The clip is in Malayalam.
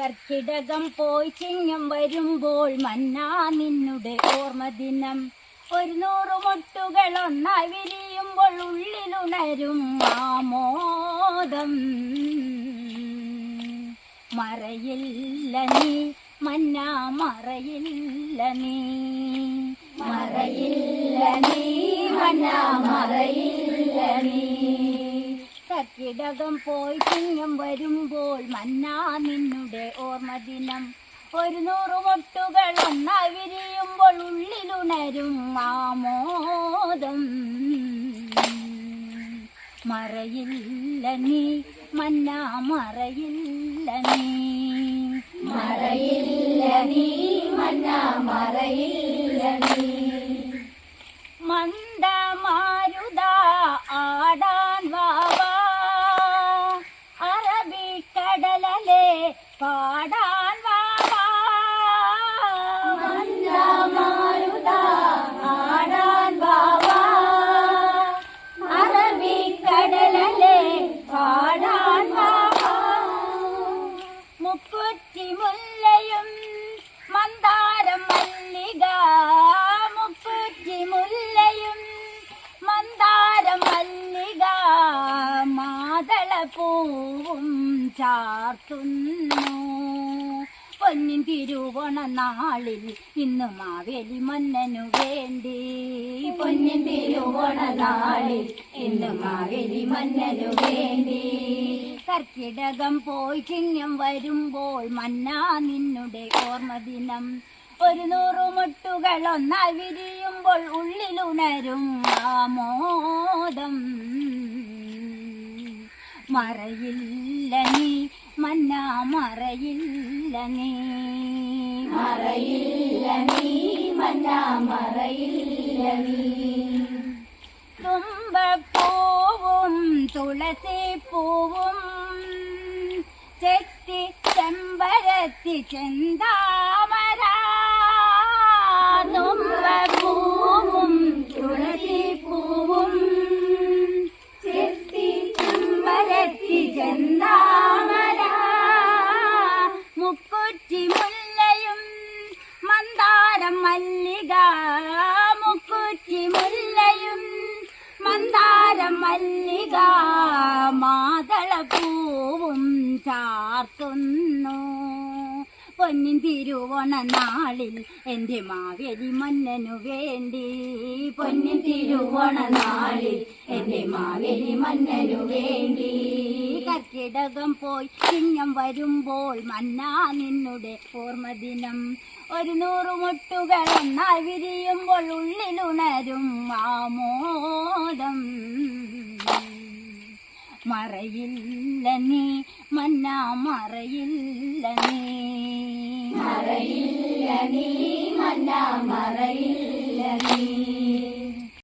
കർക്കിടകം പോയി ചിങ്ങം വരുമ്പോൾ മന്നാ നിന്നുടെ ഓർമ്മ ദിനം. ഒരു നൂറ് മുട്ടുകൾ ഒന്നായി വിരിയുമ്പോൾ ഉള്ളിലുണരും ആമോദം. മറയില്ല നീ മന്നാ മറയില്ല നീ. മറയില്ല നീ മന്നാ മറയില്ല നീ. കർക്കിടകം പോയി ചിങ്ങം വരുമ്പോൾ മന്നാ നിന്നുടെ ഓർമ്മ ദിനം. ഒരു നൂറ് മുട്ടുകൾ ഒന്നായി വിരിയുമ്പോൾ ഉള്ളിലുണരും ആമോദം. മറയില്ല നീ മന്നാ മറയില്ല നീ മറയില്ല നീ മന്നാ മറയില്ല നീ മന്ദമാരുത മാതളപ്പൂവും ചാർത്തുന്നു. പൊന്നിൻ തിരുവോണ നാളിൽ ഇന്ന് മാവേലി മന്നനു വേണ്ടി. പൊന്നിൻ തിരുവോണ നാളിൽ ഇന്ന് മാവേലി മന്നനു വേണ്ടി. കർക്കിടകം പോയി ചിങ്ങം വരുമ്പോൾ മന്നാ നിന്നുടെ ഓർമ്മ ദിനം. ഒരു നൂറു മുട്ടുകൾ ഒന്നായി വിരിയുമ്പോൾ ഉള്ളിലുണരും ആമോദം. മറയില്ല നീ മന്നാ മറയില്ല നീ മറയില്ല നീ മന്നാ മറയില്ല നീ തുമ്പപ്പൂവും തുളസിപ്പൂവും ചെത്തി ചെമ്പരത്തി ചെന്താമര തുമ്പപ്പൂവും മുക്കുറ്റി മുല്ലയും മന്ദാരം മല്ലിക മുക്കുറ്റി മുല്ലയും മന്ദാരം മല്ലിക മാതളപ്പൂവും ചാർത്തുന്നു. പൊന്നിൻ തിരുവോണ നാളിൽ എന്റെ മാവേലി മന്നനു വേണ്ടി. പൊന്നിൻ തിരുവോണ നാളിൽ എന്റെ മാവേലി മന്നനു വേണ്ടി. കർക്കിടകം പോയി ചിഹ്നം വരുമ്പോൾ മന്നാ നിന്നുടെ ഓർമ്മദിനം. ഒരു നൂറ് മുട്ടുകൾ ഒന്നായി വിരിയുമ്പോൾ ഉള്ളിലുണരും ആമോദം. മറയില്ല നീ മന്നാ മറയില്ല നീ. മറയില്ല നീ മന്നാ മറയില്ല നീ.